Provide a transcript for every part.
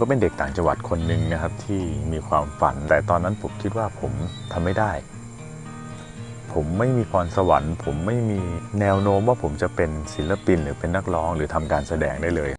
ก็เป็นเด็กต่างจังหวัดคนหนึ่งนะครับที่มีความฝัน แต่ตอนนั้นผมคิดว่าผมทำไม่ได้ ผมไม่มีพรสวรรค์ ผมไม่มีแนวโน้มว่าผมจะเป็นศิลปินหรือเป็นนักร้องหรือทำการแสดงได้เลย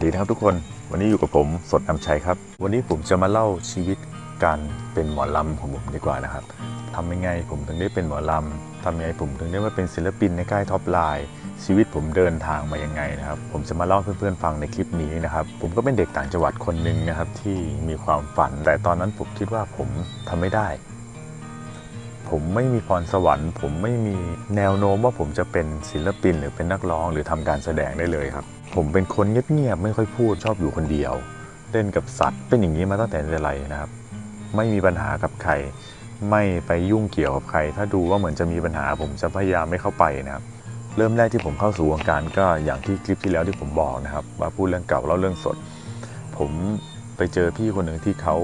สวัสดีนะครับทุกคน วันนี้อยู่กับผมสดนำชัยครับ วันนี้ผมจะมาเล่าชีวิตการเป็นหมอลำของผมดีกว่านะครับทำยังไงผมถึงได้เป็นหมอลำทำยังไงผมถึงได้มาเป็นศิลปินในค่ายท็อปไลน์ชีวิตผมเดินทางมายังไงนะครับ ผมจะมาเล่าเพื่อนๆฟังในคลิปนี้นะครับ ผมก็เป็นเด็กต่างจังหวัดคนหนึ่งนะครับ ที่มีความฝัน แต่ตอนนั้นผมคิดว่าผมทำไม่ได้ ผมไม่มีพรสวรรค์ ผมไม่มีแนวโน้มว่าผมจะเป็นศิลปินหรือเป็นนักร้องหรือทำการแสดงได้เลยครับ ผมเป็นคนเงียบๆไม่ค่อยพูดชอบอยู่คนเดียว เล่นกับสัตว์เป็นอย่างนี้มาตั้งแต่ไรนะครับ ไม่มีปัญหากับใคร ไม่ไปยุ่งเกี่ยวกับใคร ถ้าดูว่าเหมือนจะมีปัญหาผมจะพยายามไม่เข้าไปนะครับ เริ่มแรกที่ผมเข้าสู่วงการก็อย่างที่คลิปที่แล้วที่ผมบอกนะครับว่าพูดเรื่องเก่าเล่าเรื่องสด ผมไปเจอพี่คนหนึ่งที่เขา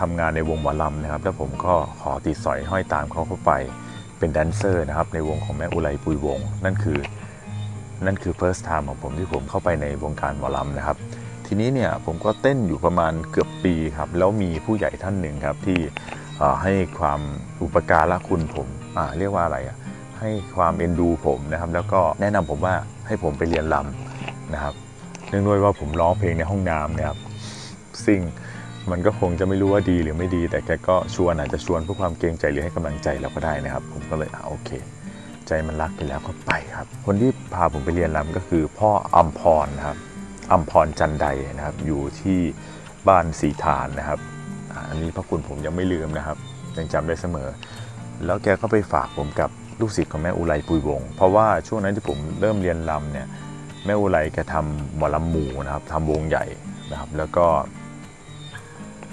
ทำงานในวงหมอลำนะครับ แล้วผมก็ขอติดสอยห้อยตามเขาเข้าไป เป็นแดนเซอร์นะครับในวงของแม่อุไรปุยวง นั่นคือ นั่นคือ first time ของผมที่ผมเข้าไปในวงการหมอลำนะครับ ทีนี้เนี่ยผมก็เต้นอยู่ประมาณเกือบปีครับ แล้วมีผู้ใหญ่ท่านหนึ่งครับที่ให้ความอุปการะคุณผมเรียกว่าอะไรอะให้ความเอ็นดูผมนะครับ แล้วก็แนะนำผมว่าให้ผมไปเรียนลำนะครับ เนื่องด้วยว่าผมร้องเพลงในห้องน้ำนะครับซึ่งมันก็คงจะไม่รู้ว่าดีหรือไม่ดี แต่แกก็ชวนอาจจะชวนเพื่อความเกรงใจหรือให้กำลังใจเราก็ได้นะครับ ผมก็เลยอ่าโอเค ใจมันรักไปแล้วก็ไปครับ คนที่พาผมไปเรียนรำก็คือพ่ออัมพรนะครับอัมพรจันใดนะครับ อยู่ที่บ้านสีฐานนะครับ อันนี้พระคุณผมยังไม่ลืมนะครับยังจำได้เสมอ แล้วแกก็ไปฝากผมกับลูกศิษย์ของแม่อุไรปุยวง เพราะว่าช่วงนั้นที่ผมเริ่มเรียนรำเนี่ยแม่อุไรแกทำหมอลำหมู่นะครับทำวงใหญ่นะครับ แล้วก็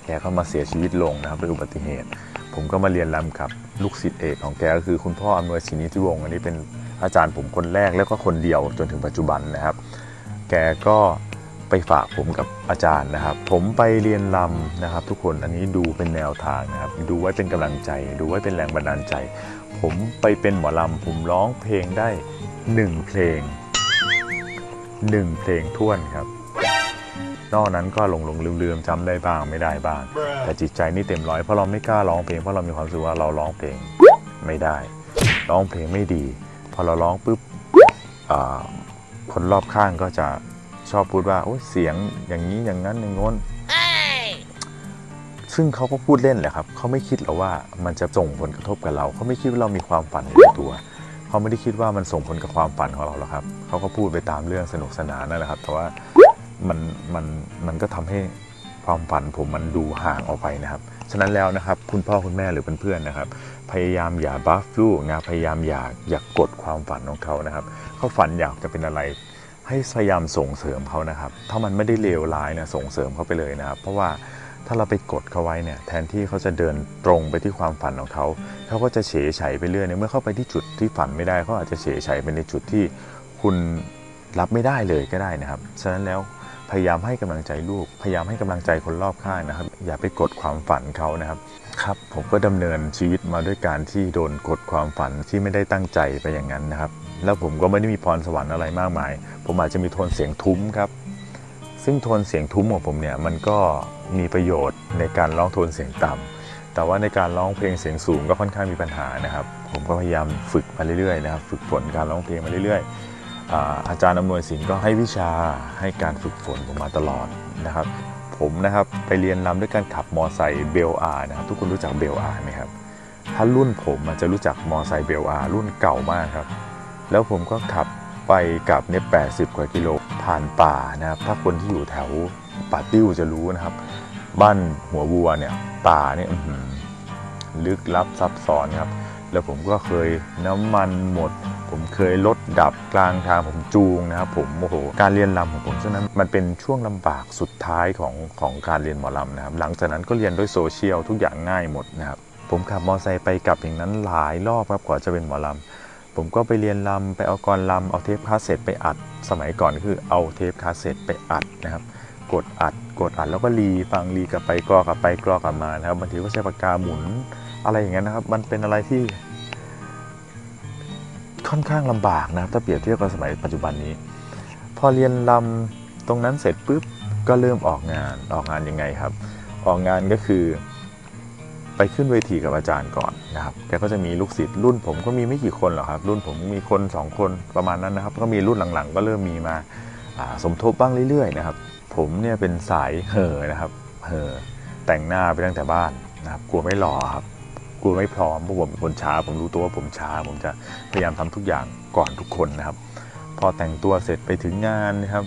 แกก็มาเสียชีวิตลงนะครับด้วยอุบัติเหตุ ผมก็มาเรียนรำกับลูกศิษย์เอกของแกก็คือคุณพ่ออำนวยศินิธิวงศ์อันนี้เป็นอาจารย์ผมคนแรกแล้วก็คนเดียวจนถึงปัจจุบันนะครับ แกก็ไปฝากผมกับอาจารย์นะครับ ผมไปเรียนรำนะครับ ทุกคนอันนี้ดูเป็นแนวทางนะครับ ดูไว้เป็นกำลังใจ ดูไว้เป็นแรงบันดาลใจ ผมไปเป็นหมอลำผมร้องเพลงได้หนึ่งเพลงหนึ่งเพลงท่วนครับ นอกนั้นก็หลงหลงลืมลืมๆจำได้บ้างไม่ได้บ้าง แต่จิตใจนี่เต็มร้อยเพราะเราไม่กล้าร้องเพลงเพราะเรามีความรู้สึกว่าเราร้องเพลงไม่ได้ ร้องเพลงไม่ดี พอเราร้องปุ๊บอ่าคนรอบข้างก็จะชอบพูดว่าโอ้ยเสียงอย่างนี้อย่างนั้นอย่างโน้นซึ่งเขาก็พูดเล่นแหละครับ เขาไม่คิดหรอกว่ามันจะส่งผลกระทบกับเรา เขาไม่คิดว่าเรามีความฝันอยู่ในตัว เขาไม่ได้คิดว่ามันส่งผลกับความฝันของเราหรอกครับ เขาก็พูดไปตามเรื่องสนุกสนานนั่นแหละครับ แต่ว่า มันมันมันก็ทำให้ความฝันผมมันดูห่างออกไปนะครับ ฉะนั้นแล้วนะครับคุณพ่อคุณแม่หรือเพื่อนๆนะครับ พยายามอย่าบัฟลูกนะพยายามอย่าอย่ากดความฝันของเขานะครับเขาฝันอยากจะเป็นอะไร ให้พยายามส่งเสริมเขานะครับ ถ้ามันไม่ได้เลวร้ายนะส่งเสริมเขาไปเลยนะครับ เพราะว่าถ้าเราไปกดเขาไว้เนี่ยแทนที่เขาจะเดินตรงไปที่ความฝันของเขาเขาก็จะเฉยเฉยไปเรื่อยในเมื่อเข้าไปที่จุดที่ฝันไม่ได้เขาอาจจะเฉยเฉยไปในจุดที่คุณรับไม่ได้เลยก็ได้นะครับ ฉะนั้นแล้ว พยายามให้กำลังใจลูก พยายามให้กำลังใจคนรอบข้างนะครับ อย่าไปกดความฝันเขานะครับ ครับ ผมก็ดำเนินชีวิตมาด้วยการที่โดนกดความฝันที่ไม่ได้ตั้งใจไปอย่างนั้นนะครับ แล้วผมก็ไม่ได้มีพรสวรรค์อะไรมากมาย ผมอาจจะมีโทนเสียงทุ้มครับ ซึ่งโทนเสียงทุ้มของผมเนี่ยมันก็มีประโยชน์ในการร้องโทนเสียงต่ำแต่ว่าในการร้องเพลงเสียงสูงก็ค่อนข้างมีปัญหานะครับ ผมก็พยายามฝึกมาเรื่อยๆนะครับ ฝึกฝนการร้องเพลงมาเรื่อยๆ อาจารย์อำนวยศิลป์ก็ให้วิชาให้การฝึกฝนผมมาตลอดนะครับ ผมนะครับไปเรียนรำด้วยการขับมอไซค์เบลอาร์นะครับทุกคนรู้จักเบลอาร์ไหมครับถ้ารุ่นผมอาจจะรู้จักมอไซค์เบลอาร์รุ่นเก่ามากครับ แล้วผมก็ขับไปกับเนี่ย80กว่ากิโลผ่านป่านะครับ ถ้าคนที่อยู่แถวป่าติ้วจะรู้นะครับ บ้านหัววัวเนี่ยป่าเนี่ยลึกลับซับซ้อนครับ แล้วผมก็เคยน้ำมันหมด ผมเคยรถดับกลางทางผมจูงนะครับผมโอ้โหการเรียนรำของผมช่วงนั้นมันเป็นช่วงลำบากสุดท้ายของของการเรียนหมอลำนะครับหลังจากนั้นก็เรียนด้วยโซเชียลทุกอย่างง่ายหมดนะครับผมขับมอเตอร์ไซค์ไปกลับอย่างนั้นหลายรอบครับกว่าจะเป็นหมอลำผมก็ไปเรียนลำไปเอากรลำเอาเทปคาสเซ็ตไปอัด สมัยก่อนคือเอาเทปคาสเซ็ตไปอัดนะครับ กดอัด กดอัดแล้วก็รีฟังรีกลับไปกรอกลับไปกรอกลับมานะครับบางทีก็ใช้ปากกาหมุนอะไรอย่างเงี้ยนะครับ มันเป็นอะไรที่ ค่อนข้างลำบากนะครับถ้าเปรียบเทียบกับสมัยปัจจุบันนี้ พอเรียนลำตรงนั้นเสร็จปุ๊บก็เริ่มออกงานออกงานยังไงครับ ออกงานก็คือ ไปขึ้นเวทีกับอาจารย์ก่อนนะครับแกก็จะมีลูกศิษย์รุ่นผมก็มีไม่กี่คนหรอกครับ รุ่นผมมีคนสองคนประมาณนั้นนะครับ ก็มีรุ่นหลังๆ ก็เริ่มมีมาาสมทบบ้างเรื่อยๆนะครับ ผมเนี่ยเป็นสายเห่อนะครับเห่อแต่งหน้าไปตั้งแต่บ้านนะครับกลัวไม่หล่อครับ กลัวไม่พร้อมเพราะผมคนช้าผมรู้ตัวว่าผมช้า ผมจะพยายามทำทุกอย่างก่อนทุกคนนะครับ พอแต่งตัวเสร็จไปถึงงานนะครับ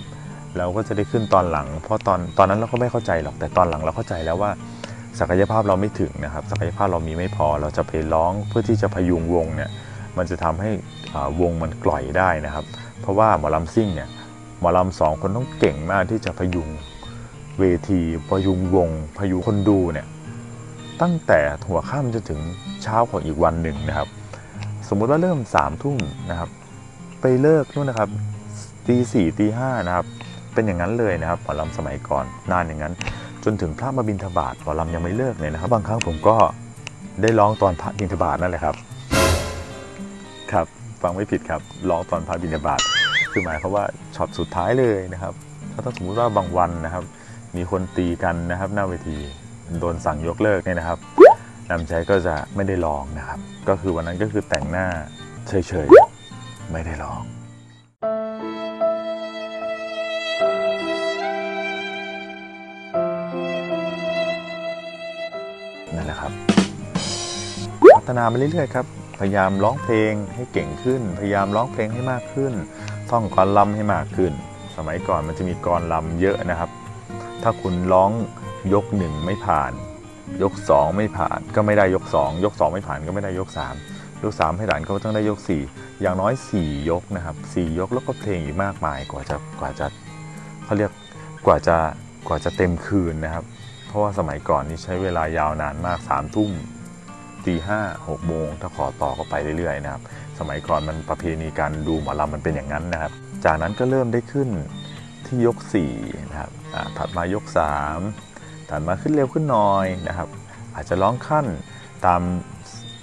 เราก็จะได้ขึ้นตอนหลัง เพราะตอนตอนนั้นเราก็ไม่เข้าใจหรอกแต่ตอนหลังเราเข้าใจแล้วว่าศักยภาพเราไม่ถึงนะครับ ศักยภาพเรามีไม่พอเราจะไปร้องเพื่อที่จะพยุงวงเนี่ยมันจะทำให้วงมันกล่อยได้นะครับ เพราะว่าหมอลำซิ่งเนี่ยหมอลำสองคนต้องเก่งมากที่จะพยุงเวทีพยุงวงพยุงคนดูเนี่ย ตั้งแต่หัวค่ำจนถึงเช้าของอีกวันหนึ่งนะครับ สมมุติว่าเริ่ม3ามทุ่มนะครับ ไปเลิกนู่นนะครับตีสี่ตีห้านะครับเป็นอย่างนั้นเลยนะครับหมอลำสมัยก่อนนานอย่างนั้น จนถึงพระมาบินทบาทหมอลำยังไม่เลิกเลยนะครับ บางครั้งผมก็ได้ร้องตอนพระบินทบาทนั่นแหละครับ ครับฟังไม่ผิดครับร้องตอนพระบินทบาทคือหมายความว่าช็อตสุดท้ายเลยนะครับถ้าถ้าสมมุติว่าบางวันนะครับ มีคนตีกันนะครับหน้าเวที โดนสั่งยกเลิกเนี่ยนะครับนำใจก็จะไม่ได้ร้องนะครับ ก็คือวันนั้นก็คือแต่งหน้าเฉยๆ ไม่ได้ร้องนั่นแหละครับ พัฒนามาเรื่อยๆครับ พยายามร้องเพลงให้เก่งขึ้น พยายามร้องเพลงให้มากขึ้น ท่องกรลำให้มากขึ้น สมัยก่อนมันจะมีกรลำเยอะนะครับ ถ้าคุณร้อง ยกหนึ่งไม่ผ่าน ยกสองไม่ผ่านก็ไม่ได้ยกสองยกสองไม่ผ่านก็ไม่ได้ยกสามยกสามให้ผ่านก็ต้องได้ยกสี่อย่างน้อยสี่ยกนะครับสี่ยกแล้วก็เพลงอีกมากมายกว่าจะกว่าจะเขาเรียกกว่าจะกว่าจะเต็มคืนนะครับ เพราะว่าสมัยก่อนนี่ใช้เวลายาวนานมากสามทุ่มตีห้าหกโมงถ้าขอต่อก็ไปเรื่อยๆนะครับ สมัยก่อนมันประเพณีการดูหมอลำมันเป็นอย่างนั้นนะครับ จากนั้นก็เริ่มได้ขึ้นที่ยก4นะครับถัดมายก 3 ถัดมาขึ้นเร็วขึ้นหน่อยนะครับ อาจจะร้องขั้นตาม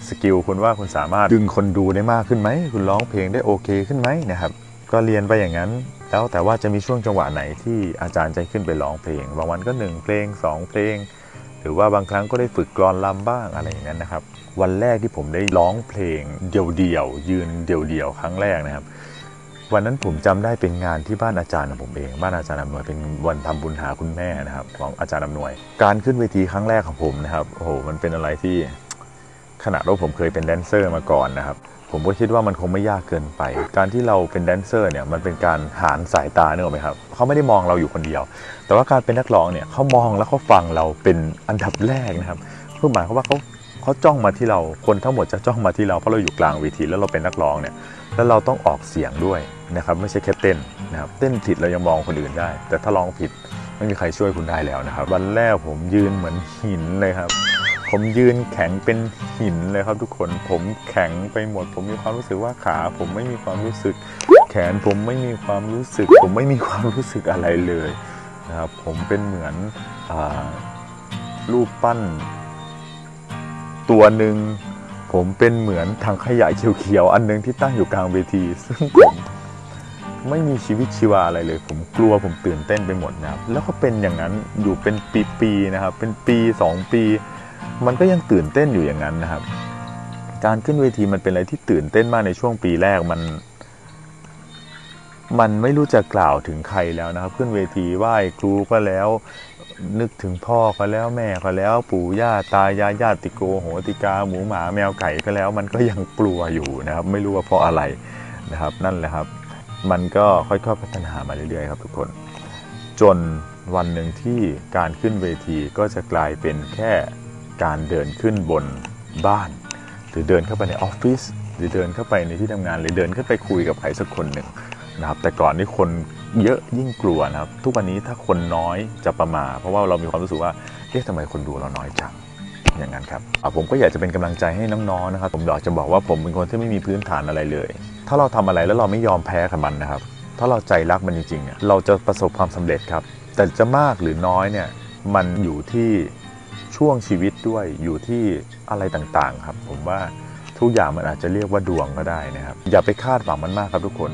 สกิลคุณว่าคุณสามารถดึงคนดูได้มากขึ้นไหม คุณร้องเพลงได้โอเคขึ้นไหมนะครับ ก็เรียนไปอย่างนั้น แล้วแต่ว่าจะมีช่วงจังหวะไหนที่อาจารย์จะขึ้นไปร้องเพลง บางวันก็ 1 เพลง 2 เพลง หรือว่าบางครั้งก็ได้ฝึกกลอนลำบ้างอะไรอย่างนั้นนะครับ วันแรกที่ผมได้ร้องเพลงเดี่ยวๆยืนเดี่ยวๆครั้งแรกนะครับ วันนั้นผมจำได้เป็นงานที่บ้านอาจารย์ของผมเอง บ้านอาจารย์อำนวยเป็นวันทำบุญหาคุณแม่นะครับ ของอาจารย์อำนวย การขึ้นเวทีครั้งแรกของผมนะครับโอ้โหมันเป็นอะไรที่ขนาดว่าผมเคยเป็นแดนเซอร์มาก่อนนะครับ ผมก็คิดว่ามันคงไม่ยากเกินไป การที่เราเป็นแดนเซอร์เนี่ยมันเป็นการหารสายตาเนอะไหมครับเขาไม่ได้มองเราอยู่คนเดียว แต่ว่าการเป็นนักร้องเนี่ยเขามองแล้วเขาฟังเราเป็นอันดับแรกนะครับเพื่อหมายความว่าเขาเขาจ้องมาที่เราคนทั้งหมดจะจ้องมาที่เราเพราะเราอยู่กลางเวทีแล้วเราเป็นนักร้องเนี่ย แล้วเราต้องออกเสียงด้วยนะครับไม่ใช่แค่เต้นนะครับเต้นผิดเรายังมองคนอื่นได้ แต่ถ้าร้องผิดไม่มีใครช่วยคุณได้แล้วนะครับ วันแรกผมยืนเหมือนหินเลยครับ ผมยืนแข็งเป็นหินเลยครับทุกคนผมแข็งไปหมด ผมมีความรู้สึกว่าขา ผมไม่มีความรู้สึก แขนผมไม่มีความรู้สึก ผมไม่มีความรู้สึกอะไรเลยนะครับผมเป็นเหมือนอรูปปั้น ตัวหนึ่ง ผมเป็นเหมือนถังขยะเขียวๆอันหนึงที่ตั้งอยู่กลางเวที ซึ่งผมไม่มีชีวิตชีวาอะไรเลย ผมกลัวผมตื่นเต้นไปหมดนะครับ แล้วก็เป็นอย่างนั้นอยู่เป็นปีๆนะครับ เป็นปี 2 ปี มันก็ยังตื่นเต้นอยู่อย่างนั้นนะครับ การขึ้นเวทีมันเป็นอะไรที่ตื่นเต้นมากในช่วงปีแรกมัน มันไม่รู้จะกล่าวถึงใครแล้วนะครับ ขึ้นเวทีไหว้ครูก็แล้ว นึกถึงพ่อก็แล้วแม่ก็แล้ว ปู่ย่าตายายญาติโกโหติกาหมูหมาแมวไก่ก็แล้ว มันก็ยังกลัวอยู่นะครับ ไม่รู้ว่าเพราะอะไรนะครับ นั่นแหละครับ มันก็ค่อยๆพัฒนามาเรื่อยๆครับทุกคน จนวันหนึ่งที่การขึ้นเวทีก็จะกลายเป็นแค่การเดินขึ้นบนบ้าน หรือเดินเข้าไปในออฟฟิศหรือเดินเข้าไปในที่ทำงาน หรือเดินเข้าไปคุยกับใครสักคนหนึ่งนะครับ แต่ก่อนนี่คน เยอะยิ่งกลัวนะครับ ทุกวันนี้ถ้าคนน้อยจะประมาเพราะว่าเรามีความรู้สึกว่าเอ๊ะทำไมคนดูเราน้อยจังอย่างนั้นครับผมก็อยากจะเป็นกำลังใจให้น้องๆนะครับ ผมอยากจะบอกว่าผมเป็นคนที่ไม่มีพื้นฐานอะไรเลย ถ้าเราทำอะไรแล้วเราไม่ยอมแพ้กับมันนะครับ ถ้าเราใจรักมันจริงๆเนี่ยเราจะประสบความสำเร็จครับ แต่จะมากหรือน้อยเนี่ยมันอยู่ที่ช่วงชีวิตด้วยอยู่ที่อะไรต่างๆ ครับ ผมว่าทุกอย่างมันอาจจะเรียกว่าดวงก็ได้นะครับ อย่าไปคาดหวังมันมากครับทุกคน